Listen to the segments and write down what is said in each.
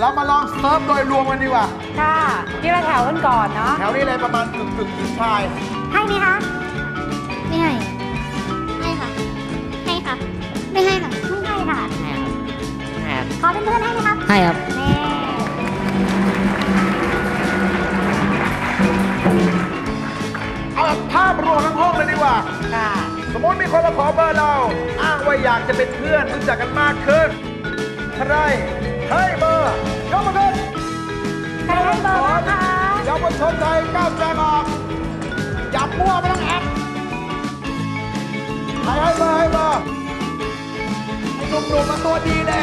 เรามาลองเซิร์ฟโดยรวมกันดีกว่า ค่ะที่ละแถวกันก่อนเนาะแถวนี้เลยประมาณกึ่งกึ่งหญิงชาย ให้ไหมคะ ไม่ให้ ให้ค่ะ ให้ค่ะ ไม่ให้ค่ะ ไม่ให้ค่ะให้ครับขอเป็นเพื่อนให้ไหมครับ ให้ครับแน่เอาแบบภาพรวมทั้งห้องเลยดีกว่า ค่ะ สมมติมีคนมาขอเบอร์เรา อ้างว่าอยากจะเป็นเพื่อนรู้จักกันมากขึ้น ใครให้เบอร์ ยกมือขึ้นใครให้เบอร์บ้างคะเยาวชนไทยก้าวแสดงออกจับมั่วไม่ต้องแอบใครให้เบอร์ให้เบอร์ไอ้หนุ่มๆมันตัวดีแน่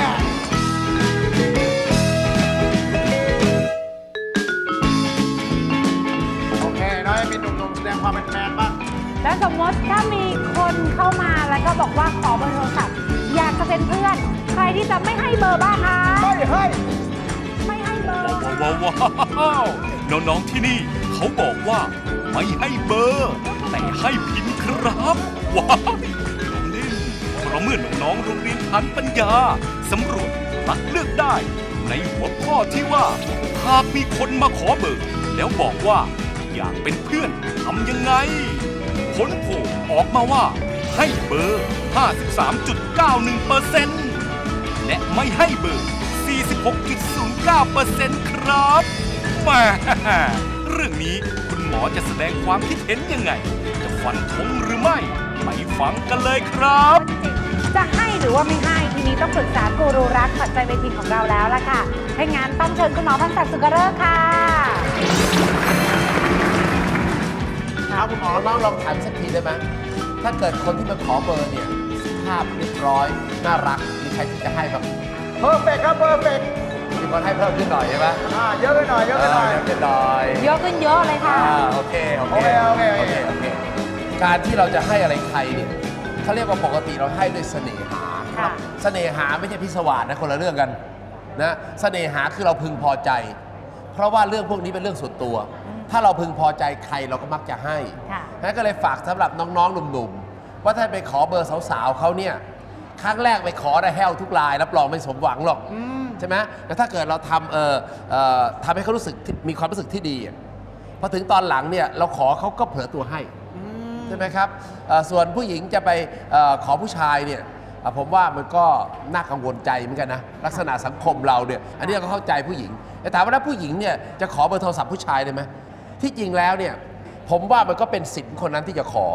โอเคน้อยมีหนุ่มๆแสดงความเป็นแมนบ้างแล้วสมมติถ้ามีคนเข้ามาแล้วก็บอกว่าขอเบอร์โทรศัพท์อยากจะเป็นเพื่อน ใครที่จะไม่ให้เบอร์บ้างคะ ไม่ให้ ไม่ให้เบอร์ว้าวว้าวน้องๆที่นี่เขาบอกว่าไม่ให้เบอร์ แต่ให้พินครับว้าวน้องเล่นเพราะเมื่อน้องๆโรงเรียนพันปัญญาสำรวจตัดเลือกได้ ในหัวข้อที่ว่า หากมีคนมาขอเบอร์ แล้วบอกว่าอยากเป็นเพื่อนทำยังไง ผลโผล่ออกมาว่า ให้เบอร์ 53.91%และไม่ให้เบอร์ 46.09%ครับแหม่เรื่องนี้คุณหมอจะแสดงความคิดเห็นยังไง จะฟันธงหรือไม่ ไปฟังกันเลยครับ จะให้หรือว่าไม่ให้ทีนี้ต้องปรึกษากูรูรักขวัญใจเวทีของเราแล้วล่ะค่ะให้งานต้องเชิญคุณหมอพันศักดิ์สุกเริกษ์ค่ะ ครับคุณหมอน้องๆลองถามสักทีได้ไหมถ้าเกิดคนที่มาขอเบอร์เนี่ยสุภาพเรียบร้อย น่ารัก มีใครที่จะให้บ้าง เพอร์เฟกครับเพอร์เฟกมีคนให้เพิ่มขึ้นหน่อยใช่ไหมอ่าเยอะไปหน่อยเยอะไปหน่อยเพิ่มขึ้นหน่อยเยอะขึ้นเยอะเลยค่ะอ่าโอเคโอเคโอเคโอเคโอเคการที่เราจะให้อะไรใครเนี่ยเขาเรียกว่าปกติเราให้ด้วยเสน่หาค่ะเสน่หาไม่ใช่พิศวาสนะคนละเรื่องกันนะเสน่หาคือเราพึงพอใจ เพราะว่าเรื่องพวกนี้เป็นเรื่องส่วนตัว ถ้าเราพึงพอใจใครเราก็มักจะให้ค่ะงั้นก็เลยฝากสำหรับน้องๆหนุ่มๆว่าถ้าไปขอเบอร์สาวๆเขาเนี่ย ครั้งแรกไปขอได้แห้วทุกรายรับรองไม่สมหวังหรอกใช่ไหมแต่ถ้าเกิดเราทำเอ่อเอ่อทำให้เขารู้สึกที่มีความรู้สึกที่ดีอะพอถึงตอนหลังเนี่ยเราขอเขาก็เผลอตัวให้ ใช่ไหมครับเอ่อส่วนผู้หญิงจะไปเออขอผู้ชายเนี่ยเอ่อผมว่ามันก็น่ากังวลใจเหมือนกันนะลักษณะสังคมเราเนี่ยอันนี้เราก็เข้าใจผู้หญิง แต่ถามว่าถ้าผู้หญิงเนี่ยจะขอเบอร์โทรศัพท์ผู้ชายได้ไหมที่จริงแล้วเนี่ยผมว่ามันก็เป็นสิทธิ์ของคนนั้นที่จะขอ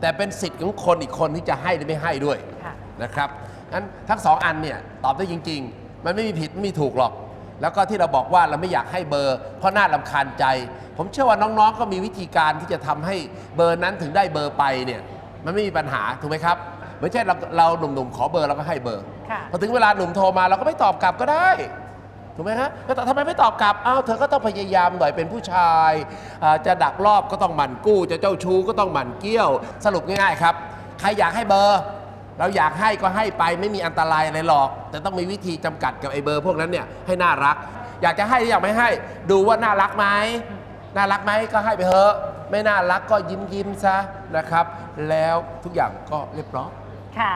แต่เป็นสิทธิ์ของคนอีกคนที่จะให้หรือไม่ให้ด้วยค่ะ นะครับงั้นทั้งสองอันเนี่ยตอบได้จริง ๆ มันไม่มีผิดไม่มีถูกหรอก แล้วก็ที่เราบอกว่าเราไม่อยากให้เบอร์ เพราะน่าลำคาญใจ ผมเชื่อว่าน้องๆ ก็มีวิธีการที่จะทำให้เบอร์นั้นถึงได้เบอร์ไปเนี่ยมันไม่มีปัญหาถูกไหมครับไม่ใช่เราเราหนุ่มๆขอเบอร์เราก็ให้เบอร์ค่ะพอถึงเวลาหนุ่มโทรมาเราก็ไม่ตอบกลับก็ได้ถูกไหมฮะแล้วทำไมไม่ตอบกลับ อ้าว เธอก็ต้องพยายามหน่อยเป็นผู้ชายอ่าจะดักรอบก็ต้องหมั่นกู้ จะเจ้าชู้ก็ต้องหมั่นเกี้ยว สรุปง่ายๆครับ ใครอยากให้เบอร์ เราอยากให้ก็ให้ไปไม่มีอันตรายอะไรหรอก แต่ต้องมีวิธีจำกัดกับไอ้เบอร์พวกนั้นเนี่ยให้น่ารัก อยากจะให้หรืออยากไม่ให้ดูว่าน่ารักไหมน่ารักไหมก็ให้ไปเถอะไม่น่ารักก็ยิ้มยิ้มซะนะครับ แล้วทุกอย่างก็เรียบร้อยค่ะ